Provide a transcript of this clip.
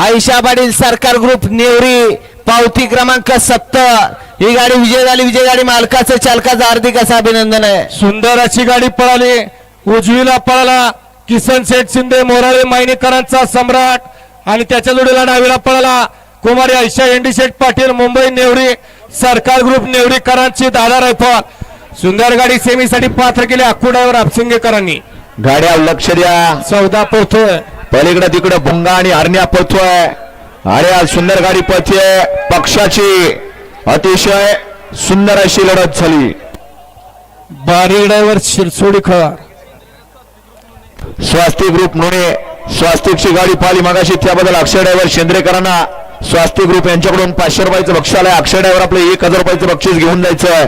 आयशा पाटील सरकार ग्रुप नेवरी पावती क्रमांक सत्तर. ही गाडी विजय झाली विजय गाडी मालकाचं चालकाचं हार्दिक असं अभिनंदन आहे. सुंदर अशी गाडी पळाली. उजवीला पळाला किसन शेठ शिंदे मोराळे मायनीकरांचा सम्राट. आणि त्याच्या जोडीला डावीला पळाला कुमारी आयशा एंडी शेठ पाटील मुंबई नेवरी सरकार ग्रुप नेवरीकरांची दादा रायफल. सुंदर गाडी सेमीसाठी पात्र केली अक्कुडावर आपसिंगेकरांनी. गाड्या लक्ष द्या. चौदा पोहतोय पलीकडे तिकडे भुंगा आणि हरण्या पळतोय अरे आज सुंदर गाडी पळतीये पक्षाची अतिशय सुंदर अशी लढत झाली. बारी ड्रायव्हर शिरसोडीकर स्वास्तिक ग्रुप नोणे स्वास्तिकची गाडी पाहिली मगाशी. त्याबद्दल अक्षय ड्रायव्हर शेंद्रेकरांना. स्वास्तिक ग्रुप यांच्याकडून पाचशे रुपयाचं बक्षीस आलंय. अक्षय ड्रायव्हर आपलं एक हजार रुपयाचं बक्षीस घेऊन जायचं